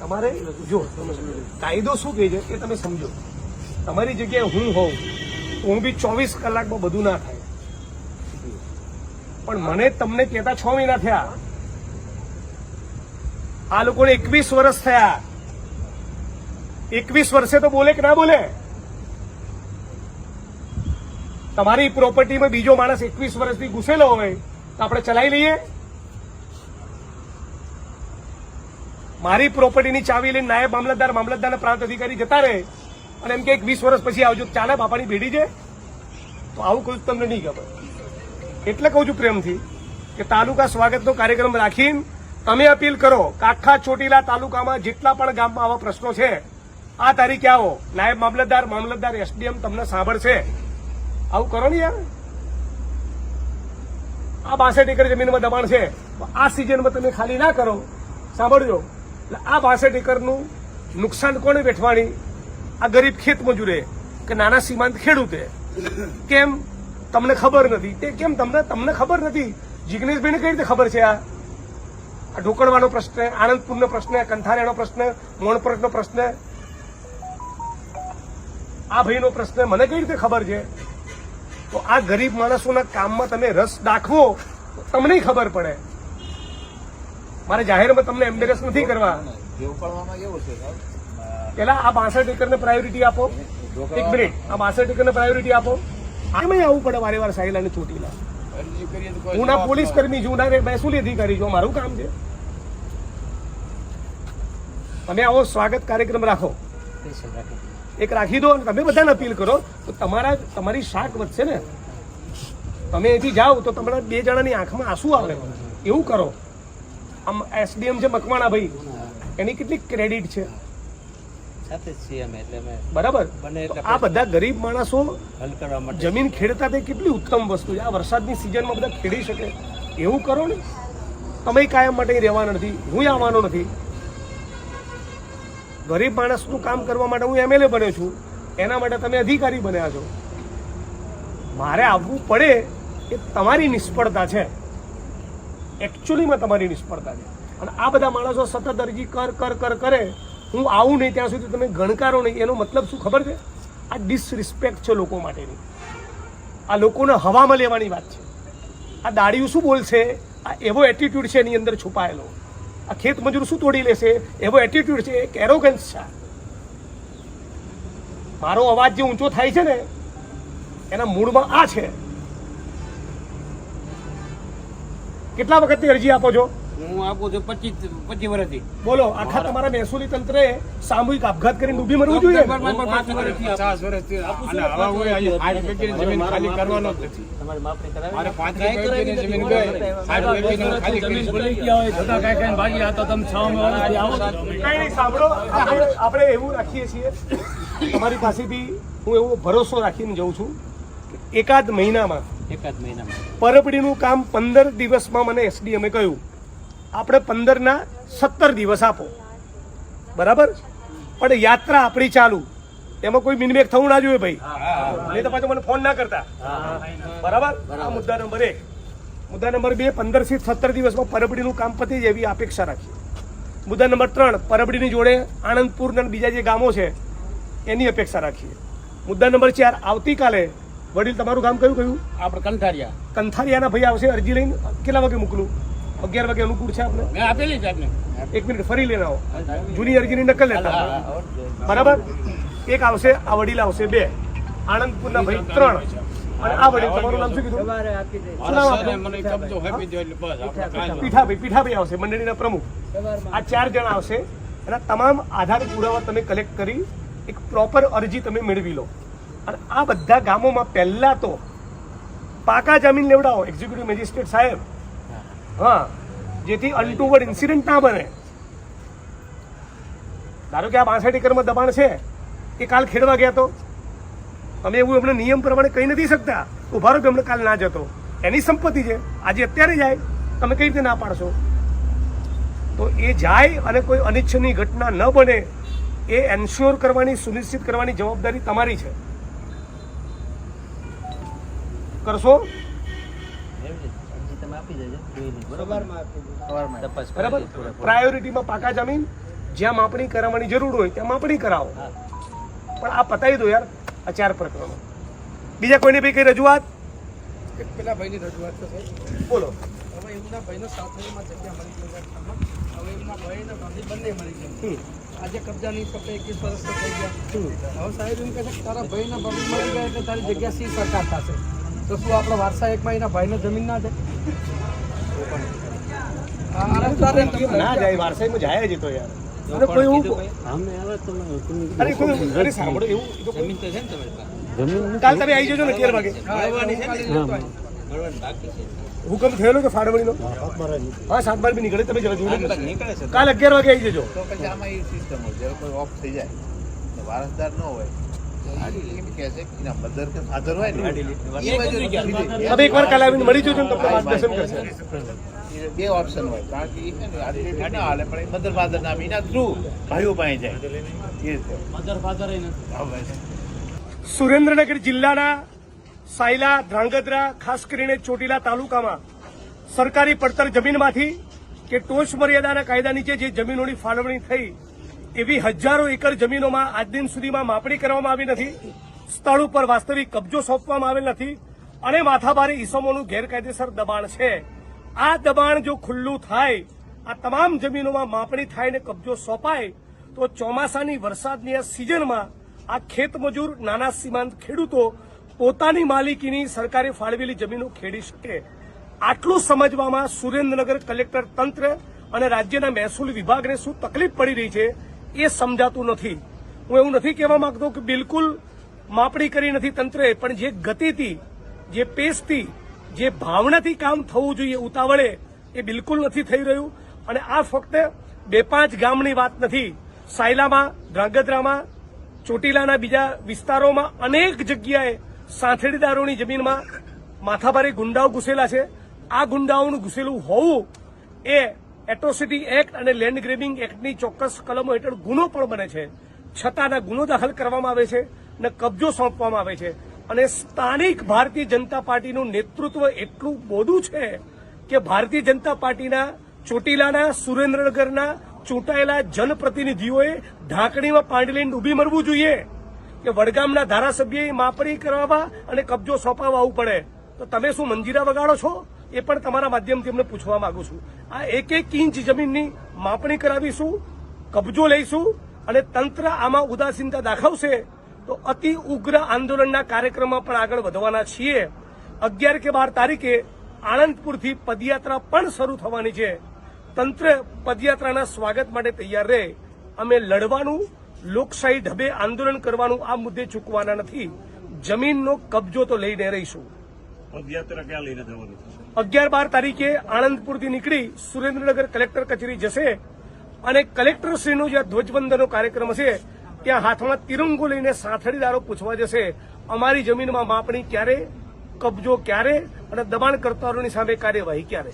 તમારે જો કાયદો શું કહે છે એ તમે સમજો. તમારી જગ્યાએ હું હોઉં, હું બી ચોવીસ કલાકમાં બધું ના થાય. પણ મને તમને કહેતા છ મહિના થયા. આ લોકોને એકવીસ વર્ષ થયા. એકવીસ વર્ષે તો બોલે કે ના બોલે? તમારી પ્રોપર્ટીમાં બીજો માણસ એકવીસ વર્ષથી ઘૂસેલો હોય તો આપણે ચલાવી લઈએ? મારી પ્રોપર્ટીની ચાવી લઈને નાયબ મામલતદાર, મામલતદારના પ્રાંત અધિકારી જતા રહે અને એમ કે એક વીસ વર્ષ પછી આવજો. ચાલે બાપાની બેડી છે? તો આવું કોઈ તમને નહીં ખબર. એટલે કહું છું પ્રેમથી કે તાલુકા સ્વાગતનો કાર્યક્રમ રાખીને તમે અપીલ કરો કે આખા ચોટીલા તાલુકામાં જેટલા પણ ગામમાં આવા પ્રશ્નો છે, આ તારીખે આવો. નાયબ મામલતદાર મામલતદાર એસડીએમ તમને સાંભળશે. આવું કરો ને યાર. આ બાસઠ એકર જમીનમાં દબાણ છે. આ સિઝનમાં તમે ખાલી ના કરો. સાંભળજો. એટલે આ બાસઠ એકરનું નુકસાન કોને વેઠવાની આ ગરીબ ખેત મજૂરે કે નાના સીમાંત ખેડૂતે? કેમ તમને ખબર નથી? તે કેમ તમને તમને ખબર નથી? જિગ્નેશભાઈને કઈ રીતે ખબર છે આ? આ ઢોકળવાનો પ્રશ્ન, આનંદપુરનો પ્રશ્ન કંથારિયાનો પ્રશ્ન મોણપરનો પ્રશ્ન, આ ભાઈનો પ્રશ્ન મને કઈ રીતે ખબર છે? તો આ ગરીબ માણસોના કામમાં તમે રસ દાખવો તમને ખબર પડે. મારે જાહેરમાં તમને એમ્બેરેસ નથી કરવા. દેવપાળવામાં કેવું છે સાહેબ? પેલા આ બાસઠ એકરને પ્રાયોરિટી આપો. એક મિનિટ આ બાસઠ એકરને પ્રાયોરિટી આપો. આમાં આવવું પડે વારે વાર ચોટીલા. કરીએ તો કોઈ હું ના પોલીસ કર્મી છું ના મહેસૂલી અધિકારી છું મારું કામ છે. તમે આવો સ્વાગત કાર્યક્રમ રાખો. એક રાખી દો અને તમે બધાને અપીલ કરો તો તમારા તમારી શાક વધશે ને. તમે અહીંથી જાઓ તો તમારા બે જણાની આંખમાં આંસુ આવે એવું કરો. આમ એસડીએમ છે મકવાણા ભાઈ. એની કેટલી ક્રેડિટ છે? સાથે છીએ અમે એટલે અમે બરાબર? આ બધા ગરીબ માણસો હલ કરવા માટે. જમીન ખેડતા તે કેટલી ઉત્તમ વસ્તુ છે. આ વરસાદની સિઝનમાં બધા ખેડી શકે. એવું કરો ને. તમે કાયમ માટે રહેવાના નથી. હું આવવાનો નથી. ગરીબ માણસનું કામ કરવા માટે હું એમએલએ બન્યો છું. એના માટે તમે અધિકારી બન્યા છો. મારે આવવું પડે એ તમારી નિષ્ફળતા છે. એકચ્યુઅલીમાં તમારી નિષ્ફળતા છે. અને આ બધા માણસો સતત અરજી કર કર કર, કરે. હું આવું નહીં, ત્યાં સુધી તમે ગણકારો નહીં. એનો મતલબ શું ખબર છે? આ ડિસરિસ્પેક્ટ છે લોકો માટેની. આ લોકોને હવામાં લેવાની વાત છે. આ દાડીઓ શું બોલશે? આ એવો એટીટ્યુડ છે એની અંદર છુપાયેલો. આ ખેત મજૂર શું તોડી લેશે? એવો એટીટ્યુડ છે. એક એરોગન્સ છે મારો અવાજ જે ઊંચો થાય છે ને, એના મૂળમાં આ છે. કેટલા વખતની અરજી આપો છો? હું આપું છું પચીસ પચીસ વર્ષથી. બોલો આખા તમારા મહેસૂલી તંત્રે સામૂહિક આપઘાત કરીને ડૂબી મરવું જોઈએ ને? પચાસ વર્ષથી જમીન ખાલી કરવાનો જ નથી. મારે જમીન ખાલી સાંભળો આપણે એવું રાખીએ છીએ. તમારી પાસેથી હું એવો ભરોસો રાખીને જઉં છું એકાદ મહિનામાં એકાદ મહિનામાં. પરબડીનું કામ પંદર દિવસમાં મને એસડીએમે કહ્યું. આપણે પંદરના સત્તર દિવસ આપો. બરાબર? પણ યાત્રા આપણી ચાલુ. એમાં કોઈ મિનિમેક થવું ના જોઈએ ભાઈ. નહીં તો પાછો મને ફોન ના કરતા. બરાબર? આ મુદ્દા નંબર એક. મુદ્દા નંબર બે પંદરથી સત્તર દિવસમાં પરબડીનું કામ પતી જાય એવી અપેક્ષા રાખીએ મુદ્દા નંબર ત્રણ પરબડીની જોડે આણંદપુર અને બીજા જે ગામો છે એની અપેક્ષા રાખીએ. મુદ્દા નંબર ચાર આવતીકાલે વડીલ તમારું ગામ કયું કયું આપણે કંઠારિયા. કંથારિયાના ભાઈ આવશે અરજી લઈને કેટલા વાગે મોકલું? અગિયાર વાગે અનુકૂળ છે આપણે મેં આપેલી છે આપને. એક મિનિટ ફરી લઈને આવો. જૂની અરજીની નકલ લેતા બરાબર? એક આવશે આ વડીલ આવશે બે. આણંદપુરના ભાઈ ત્રણ. અને આ વડીલ તમારું નામ શું કીધું. પીઠાભાઈ. પીઠાભાઈ. આવશે મંડળીના પ્રમુખ. આ ચાર જણા આવશે એના તમામ આધાર પુરાવા તમે કલેક્ટ કરી એક પ્રોપર અરજી તમે મેળવી લો. અને આ બધા ગામોમાં પહેલા તો પાકા જામીન લેવડાવો એક્ઝિક્યુટિવ મેજિસ્ટ્રેટ સાહેબ. હા. જેથી અનટુવર્ડ ઇન્સિડન્ટ ના બને. ધારો કે આ બાસઠ એકરમાં દબાણ છે એ કાલ ખેડવા ગયા તો? અમે એવું એમને નિયમ પ્રમાણે કહી નથી શકતા. ઊભા રહો કે એમને કાલ ના જતો. એની સંપત્તિ છે. આજે અત્યારે જાય. તમે કઈ રીતે ના પાડશો? તો એ જાય અને કોઈ અનિચ્છનીય ઘટના ન બને એ એન્શ્યોર કરવાની સુનિશ્ચિત કરવાની જવાબદારી તમારી છે. કરશો. બરાબર. પ્રાયોરિટીમાં પાકા જમીન જ્યાં માપણી કરાવવાની જરૂર હોય ત્યાં માપણી કરાવો. હા. પણ આ પતાવી દો યાર આ ચાર પ્રકરણો. બીજા કોઈને બી કઈ રજૂઆત? પેલા ભાઈની રજૂઆત તો બોલો. હવે એમના ભાઈને સાથળીમાં જગ્યા મળી ગઈ હવે એમના ભાઈને ભાભી બંને મળી ગઈ આજે કબજા નહીં એકવીસ વર્ષ થઈ ગયા. હવે સાહેબ એમ કહે છે કે તારા ભાઈને ભાભી મળી ગયા એટલે તારી જગ્યા સી સરકાર થશે તો શું આપણા વારસા એકમાં એના ભાઈને જમીન ના જાય? ના જાય વારસાઈમાં જાય જ તો યાર. હુકમ થયેલો કે ફાળવણીનો? હા સાત બાર બી નીકળે તમે કાલ અગિયાર વાગે આવી જજો. આમાં એ સિસ્ટમ હોય જ્યારે કોઈ ઓફ થઈ જાય વારસદાર ન હોય એકવાર કાલે આવીને મળી જજો તમને માર્ગદર્શન કરશે. બે ઓપ્શન હોય. કારણ કે એ છે ને આટલી રીતે ના હાલે પણ મધર ફાધર નામ એના થ્રુ ભાઈઓ પાસે જાય. એ મધર ફાધર સુરેન્દ્રનગર જિલ્લાના સાયલા ધ્રાંગધ્રા ખાસ કરીને ચોટીલા તાલુકામાં સરકારી પડતર જમીનમાંથી કે ટોચ મર્યાદાના કાયદા નીચે જે જમીનોની ફાળવણી થઈ એવી હજારો એકર જમીનોમાં આજ દિન સુધીમાં માપણી કરવામાં આવી નથી. સ્થળ ઉપર વાસ્તવિક કબજો સોંપવામાં આવેલ નથી અને માથાભારે ઈસમોનું ગેરકાયદેસર દબાણ છે. આ દબાણ જો ખુલ્લું થાય, આ તમામ જમીનોમાં માપણી થાય ને કબજો સોંપાય, તો ચોમાસાની વરસાદની આ સિઝનમાં આ ખેતમજૂર નાના સીમાંત ખેડૂતો પોતાની માલિકીની સરકારે ફાળવેલી જમીનો ખેડી શકે. આટલું સમજવામાં સુરેન્દ્રનગર કલેક્ટર તંત્ર અને રાજ્યના મહેસૂલ વિભાગને શું તકલીફ પડી રહી છે એ સમજાતું નથી. હું એવું નથી કહેવા માંગતો કે બિલકુલ માપણી કરી નથી તંત્રએ, પણ જે ગતિથી, જે પેસથી, જે ભાવનાથી કામ થવું જોઈએ ઉતાવળે, એ બિલકુલ નથી થઈ રહ્યું. અને આ ફક્ત બે પાંચ ગામની વાત નથી. સાયલામાં ધ્રાંગધ્રામાં ચોટીલાના બીજા વિસ્તારોમાં અનેક જગ્યાએ સાંથેડીદારોની જમીનમાં માથાભારે ગુંડાઓ ઘૂસેલા છે. આ ગુંડાઓનું ઘૂસેલું હોવું એ એટ્રોસિટી એક્ટ અને લેન્ડ ગ્રેબિંગ એક્ટની ચોક્કસ કલમો હેઠળ ગુનો પણ બને છે. છતાંના ગુનો દાખલ કરવામાં આવે છે અને કબજો સોંપવામાં આવે છે. અને સ્થાનિક ભારતીય જનતા પાર્ટીનું નેતૃત્વ એટલું બોધું છે કે ભારતીય જનતા પાર્ટીના ચોટીલાના, સુરેન્દ્રનગરના ચૂંટાયેલા જનપ્રતિનિધિઓએ ઢાંકણીમાં પાંડી લઈને ડૂબી મરવું જોઈએ કે વડગામના ધારાસભ્યએ માપણી કરાવવા અને કબજો સોંપાવવા આવવું પડે. તો તમે શું મંજીરા વગાડો છો? એ પણ તમારા માધ્યમથી અમને પૂછવા માંગુ છું. આ એક એક ઇંચ જમીનની માપણી કરાવીશું, કબજો લઈશું અને તંત્ર આમાં ઉદાસીનતા દાખવશે તો અતિ ઉગ્ર આંદોલનના કાર્યક્રમમાં પણ આગળ વધવાના છીએ. અગિયાર કે બાર તારીખે આણંદપુરથી પદયાત્રા પણ શરૂ થવાની છે. તંત્ર પદયાત્રાના સ્વાગત માટે તૈયાર રહે. અમે લડવાનું, લોકશાહી ઢબે આંદોલન કરવાનું આ મુદ્દે ચૂકવાના નથી. જમીનનો કબજો તો લઈને રહીશું. પદયાત્રા ક્યાં લઈને જવાની અગિયાર બાર તારીખે આણંદપુરથી નીકળી સુરેન્દ્રનગર કલેક્ટર કચેરી જશે અને કલેક્ટરશ્રીનો જે ધ્વજવંદનનો કાર્યક્રમ હશે, ત્યાં હાથમાં તિરંગો લઈને સાથળીદારો પૂછવા જશે, અમારી જમીનમાં માપણી ક્યારે, કબજો ક્યારે અને દબાણકર્તાઓની સામે કાર્યવાહી ક્યારે?